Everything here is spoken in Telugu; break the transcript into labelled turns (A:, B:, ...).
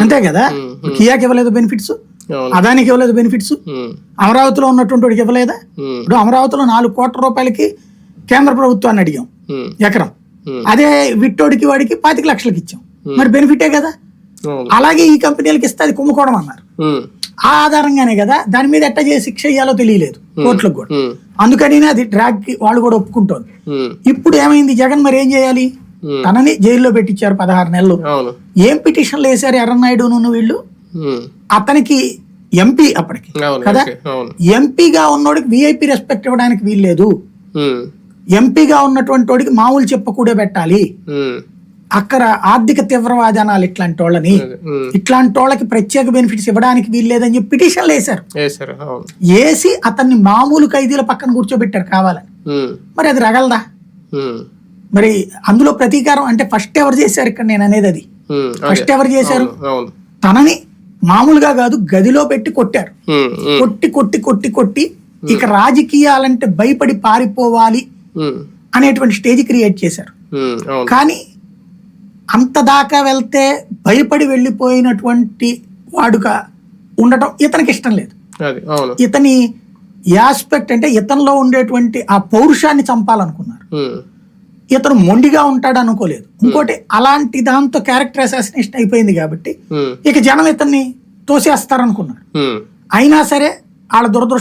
A: అంతే కదా? కియాకి ఇవ్వలేదు బెనిఫిట్స్ అదానికి ఇవ్వలేదు బెనిఫిట్స్ అమరావతిలో ఉన్నటువంటి వాడికి ఇవ్వలేదా? ఇప్పుడు అమరావతిలో నాలుగు కోట్ల రూపాయలకి కేంద్ర ప్రభుత్వాన్ని అడిగాం. ఎకరం. అదే విట్టోడికి వాడికి పాతిక లక్షలకి ఇచ్చాం. మరి బెనిఫిటే కదా? అలాగే ఈ కంపెనీలకి ఇస్తే అది కుంభకోణం అన్నారు. ఆ ఆధారంగానే కదా దాని మీద ఎట్ట చేసి శిక్ష ఇయ్యాలో తెలియలేదు కోర్టులకు కూడా. అందుకని అది డ్రాగ్ వాళ్ళు కూడా ఒప్పుకుంటోంది. ఇప్పుడు ఏమైంది? జగన్ మరి ఏం చేయాలి? తనని జైల్లో పెట్టించారు పదహారు నెలలు. ఏం పిటిషన్లు వేశారు ఎర్రనాయుడు నువ్వు వీళ్ళు?
B: ఉమ్,
A: అతనికి ఎంపీ అప్పటికి. కదా? ఎంపీగా ఉన్నోడికి విఐపి రెస్పెక్ట్ ఇవ్వడానికి వీల్లేదు
B: ఉమ్,
A: ఎంపీగా ఉన్నటువంటి వాడికి మామూలు చెప్ప కూడా పెట్టాలి. అక్కడ ఆర్థిక తీవ్రవాది అనాలి ఇట్లాంటి వాళ్ళని. ఇట్లాంటి వాళ్ళకి ప్రత్యేక బెనిఫిట్స్ ఇవ్వడానికి వీల్లేదని చెప్పి పిటిషన్లు వేశారు. వేసి అతన్ని మామూలు ఖైదీల పక్కన కూర్చోబెట్టారు కావాలని. మరి అది రగలదా? మరి అందులో ప్రతీకారం అంటే ఫస్ట్ ఎవరు చేశారు ఇక్కడ నేను అనేది అది. ఫస్ట్ ఎవరు చేశారు? తనని మామూలుగా కాదు గదిలో పెట్టి కొట్టారు. కొట్టి కొట్టి కొట్టి కొట్టి ఇక రాజకీయాలంటే భయపడి పారిపోవాలి అనేటువంటి స్టేజ్ క్రియేట్ చేశారు. కానీ అంత దాకా వెళ్తే భయపడి వెళ్ళిపోయినటువంటి వాడుగా ఉండటం ఇతనికి ఇష్టం లేదు. ఇతని యాస్పెక్ట్ అంటే ఇతనిలో ఉండేటువంటి ఆ పౌరుషాన్ని చంపాలనుకున్నారు. ఇతను మొండిగా ఉంటాడు అనుకోలేదు. ఇంకోటి అలాంటి దాంతో క్యారెక్టర్ అసాసినేషన్ అయిపోయింది కాబట్టి ఇక జనం ఇతన్ని తోసేస్తారనుకున్నారు
B: ఉమ్.
A: అయినా సరే వాళ్ళ దురదృష్టం